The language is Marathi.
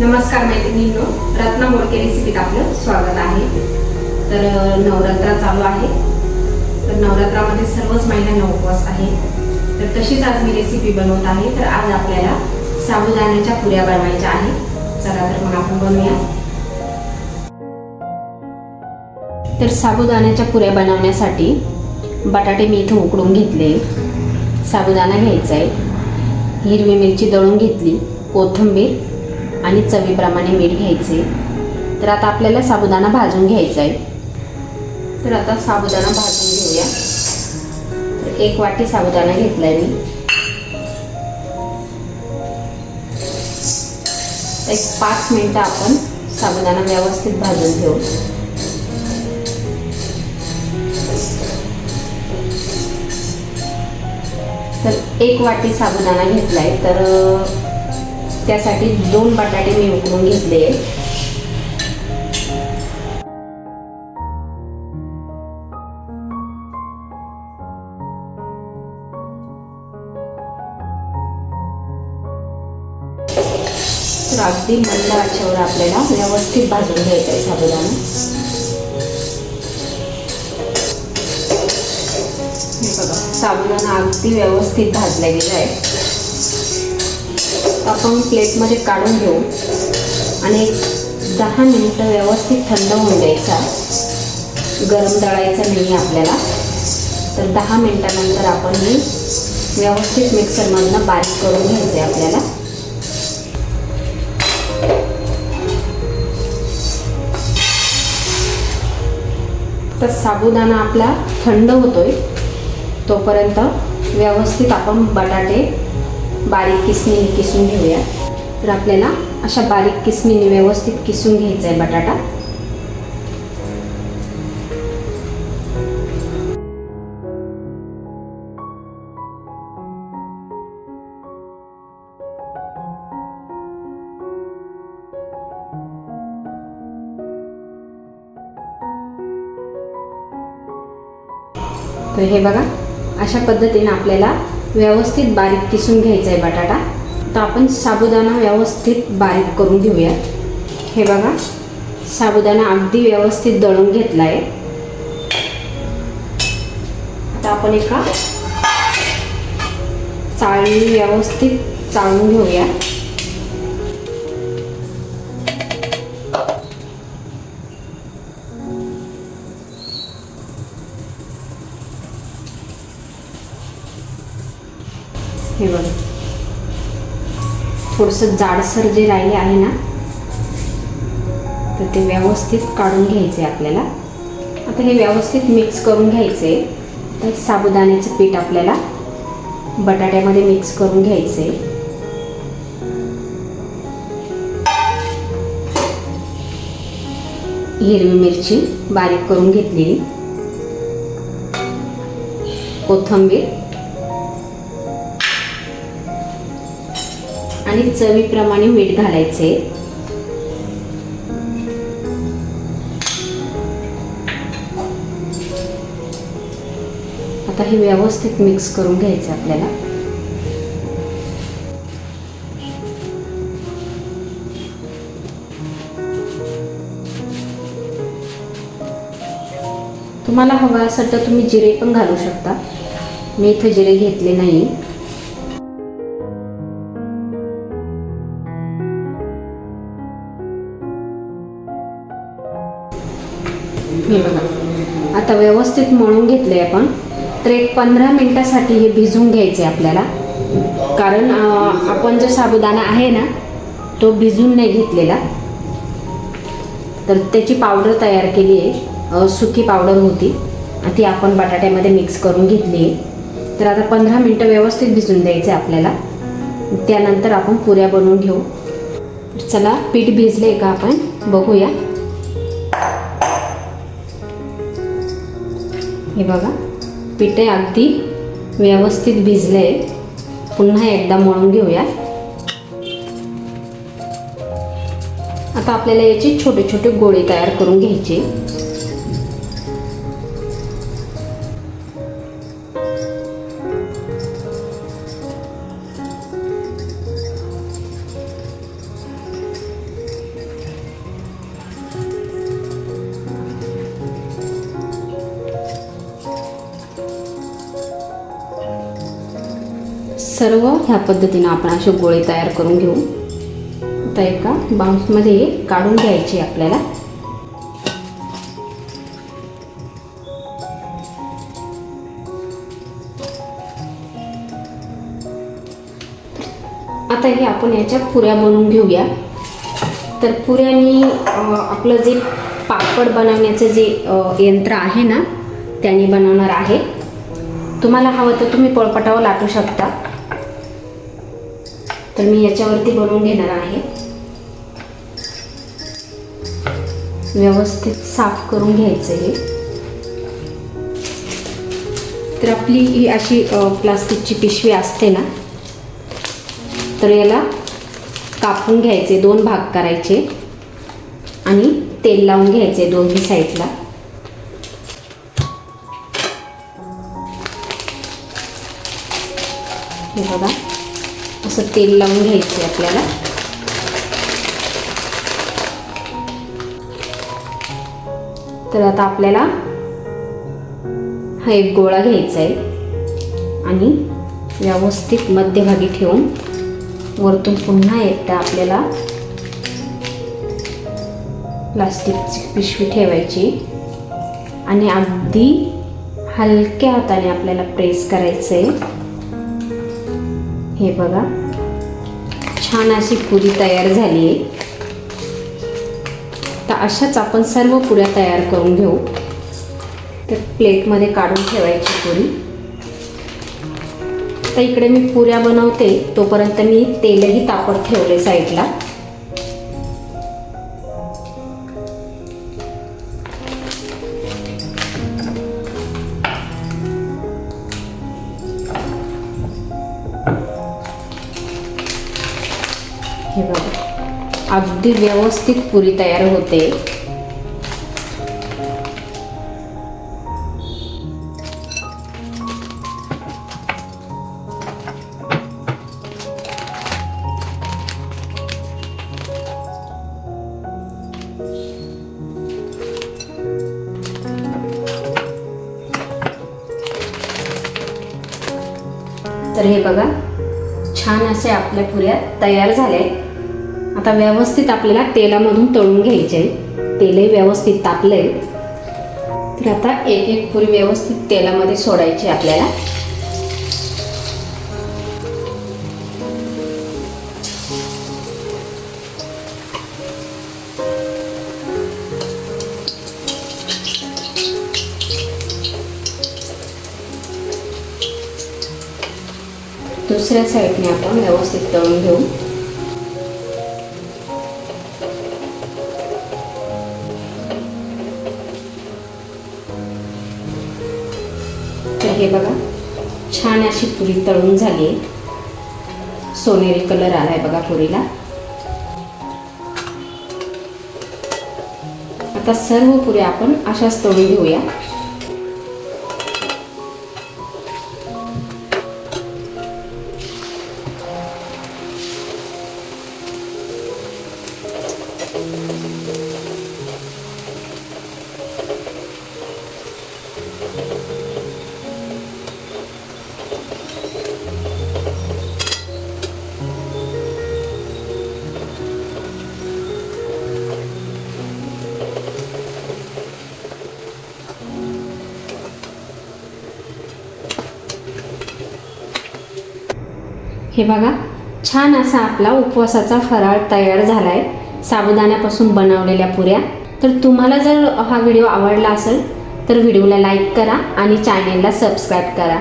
नमस्कार मैत्रिणींनो रत्ना मोडके रेसिपीत आपलं स्वागत आहे. तर नवरात्र चालू आहे. तर नवरात्रामध्ये सर्वच महिलांना उपवास आहे. तर तशीच आज मी रेसिपी बनवत आहे. तर आज आपल्याला साबुदाण्याच्या पुऱ्या बनवायच्या आहे चला तर मग आपण बनवूया. तर साबुदाण्याच्या पुऱ्या बनवण्यासाठी बटाटे मी इथं उकडून घेतले. साबुदाणा घ्यायचा आहे. हिरवी मिरची दळून घेतली. कोथिंबीर आणि चवीप्रमाणे मीठ घ्यायचे. तर आता आपल्याला साबुदाणा भाजून घ्यायचा आहे. तर आता साबुदाणा भाजून घेऊया. तर एक वाटी साबुदाणा घेतला आहे मी. एक पाच मिनटं आपण साबुदाणा व्यवस्थित भाजून घेऊ. तर एक वाटी साबुदाणा घेतलाय. तर त्यासाठी दोन बटाटे मी उकळून घेतले. तर अगदी मंद आचेवर आपल्याला व्यवस्थित भाजून घ्यायचं आहे साबुदाणा. हे बघा साबुदाणा अगदी व्यवस्थित भाजला गेला आहे. आपण प्लेटमध्ये काढून घेऊ. आणि दहा मिनटं व्यवस्थित थंड होऊन द्यायचा. गरम दळायचं नाही आपल्याला. तर दहा मिनटानंतर आपण हे व्यवस्थित मिक्सरमधनं बारीक करून घ्यायचं आहे आपल्याला. तर साबुदाणा आपला थंड होतोय. तोपर्यंत व्यवस्थित आपण बटाटे बारीक किसणीने किसून घेऊया. तर आपल्याला अशा बारीक किसणीने व्यवस्थित किसून घ्यायचा आहे बटाटा. तर हे बघा अशा पद्धतीने आपल्याला व्यवस्थित बारीक किसून घ्यायचा आहे बटाटा. तर आपण साबुदाणा व्यवस्थित बारीक करून घेऊयात. हे बघा साबुदाणा अगदी व्यवस्थित दळून घेतला आहे आता आपण एका चाळणी व्यवस्थित चाळून घेऊया हे बघ. थोडंसं जाडसर जे राहिले आहे ना तर ते व्यवस्थित काढून घ्यायचे आपल्याला. आता हे व्यवस्थित मिक्स करून घ्यायचे. तर साबुदाण्याचं पीठ आपल्याला बटाट्यामध्ये मिक्स करून घ्यायचे. हिरवी मिरची बारीक करून घेतलेली. कोथिंबीर. आणि चवीप्रमाणे मीठ घालायचे. आता हे व्यवस्थित मिक्स करून घ्यायचं आपल्याला. तुम्हाला हवा असेल तर तुम्ही जिरे पण घालू शकता. मी इथे जिरे घेतले नाही. हे बघा. आता व्यवस्थित मळून घेतले आपण. तर एक पंधरा मिनटासाठी हे भिजवून घ्यायचे आपल्याला. कारण आपण जो साबुदाणा आहे ना तो भिजून नाही घेतलेला. तर त्याची पावडर तयार केली आहे. सुकी पावडर होती. ती आपण बटाट्यामध्ये मिक्स करून घेतली आहे. तर आता पंधरा मिनटं व्यवस्थित भिजून द्यायचे आपल्याला. त्यानंतर आपण पुऱ्या बनवून घेऊ. चला पीठ भिजले का आपण? बघूया. हे बघा पिठे अगदी व्यवस्थित भिजले पुन्हा एकदा मळून घेऊया. आता आपल्याला याचे छोटे छोटे गोळे तयार करून घ्यायचे. सर्व ह्या पद्धतीनं आपण असे गोळे तयार करून घेऊ. आता एका बाउन्समध्ये काढून घ्यायचे आपल्याला. आता हे आपण याच्या पुऱ्या बनवून घेऊया. तर पुऱ्यानी आपलं जे पापड बनवण्याचं जे यंत्र आहे ना त्याने बनवणार आहे. तुम्हाला हवं तर तुम्ही पळपटावर लाटू शकता. तर मी याच्यावरती बनवून घेणार आहे. व्यवस्थित साफ करून घ्यायचं हे. तर आपली ही अशी प्लास्टिकची पिशवी असते ना तर याला कापून घ्यायचे दोन भाग करायचे आणि तेल लावून घ्यायचे दोन्ही साईडला. हे बघा. असं तेल लावून घ्यायचे आपल्याला. तर आता आपल्याला हा एक गोळा घ्यायचा आहे. आणि व्यवस्थित मध्यभागी ठेवून वरतून पुन्हा एकदा आपल्याला प्लास्टिकची पिशवी ठेवायची. आणि अगदी हलक्या हाताने आपल्याला प्रेस करायचं आहे हे बघा. छान अशी पुरी तयार झाली आहे. तर अशाच आपण सर्व पुऱ्या तयार करून घेऊ. तर प्लेटमध्ये काढून ठेवायची पुरी. तर इकडे मी पुऱ्या बनवते तोपर्यंत मी तेलही तापत ठेवले साईडला. हे बघा. अगदी व्यवस्थित पुरी तयार होते. तर हे बघा छान असे आपल्या पुऱ्या तयार झाल्या आहेत. आता व्यवस्थित आपल्याला तेलामधून तळून घ्यायचे आहे. तेलही व्यवस्थित तापले तर आता एक एक पुरी व्यवस्थित तेलामध्ये सोडायची आपल्याला. दुसऱ्या साईडने आपण व्यवस्थित तळून घेऊ. तर हे बघा. छान अशी पुरी तळून झाली आहे. सोनेरी कलर आलाय बघा पुरीला. आता सर्व पुऱ्या आपण अशाच तळून घेऊया. हे बघा छान असा आपला उपवासाचा फराळ तयार झाला आहे साबुदाण्यापासून बनवलेल्या पुऱ्या. तर तुम्हाला जर हा व्हिडिओ आवडला असेल तर व्हिडिओला लाईक करा आणि चॅनेलला सबस्क्राईब करा.